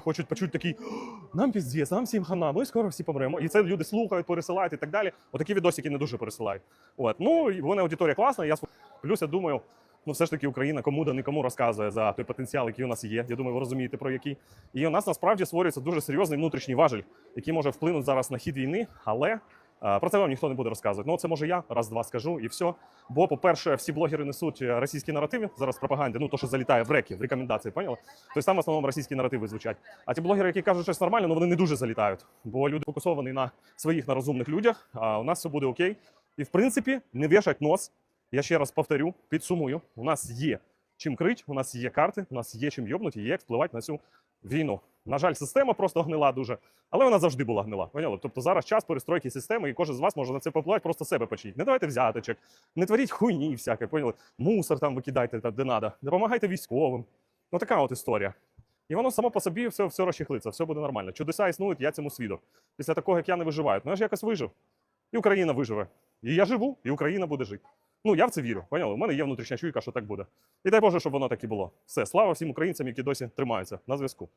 хочуть почути такий нам піздець, нам всім хана, ми скоро всі помремо. І це люди слухають, пересилають і так далі. Отакі відосики не дуже пересилають. От ну і вони аудиторія класна. Я плюс я думаю, ну все ж таки Україна кому да нікому розказує за той потенціал, який у нас є. Я думаю, ви розумієте про який. І у нас насправді створюється дуже серйозний внутрішній важель, який може вплинути зараз на хід війни, але. Е, Про це вам ніхто не буде розказувати. Ну, це може я раз-два скажу і все. Бо, по-перше, всі блогери несуть е, російські наративи зараз в пропаганді, ну то, що залітає в реки, в рекомендації, поняли? Тобто там в основному російські наративи звучать. А ті блогери, які кажуть щось нормально, ну вони не дуже залітають, бо люди фокусовані на своїх на розумних людях. А у нас все буде окей. І в принципі, не вішать нос. Я ще раз повторю, підсумую: у нас є чим крить, у нас є карти, у нас є чим йобнути, є як впливати на цю війну. На жаль, система просто гнила дуже, але вона завжди була гнила. Поняли? Тобто зараз час перестройки системи, і кожен з вас може на це попливати, просто себе почніть. Не давайте взяточок, не творіть хуйні всяке, поняли? Мусор там викидайте де надо, допомагайте військовим. Ну така от історія. І воно само по собі все, все розчехлиться, все буде нормально. Чудеса існують, я цьому свідок. Після такого, як я не виживаю. Ну я ж якось вижив. І Україна виживе. І я живу, і Україна буде жити. Ну, я в це вірю. Поняли? У мене є внутрішня чуйка, що так буде. І дай Боже, щоб воно так і було. Все, слава всім українцям, які досі тримаються на зв'язку.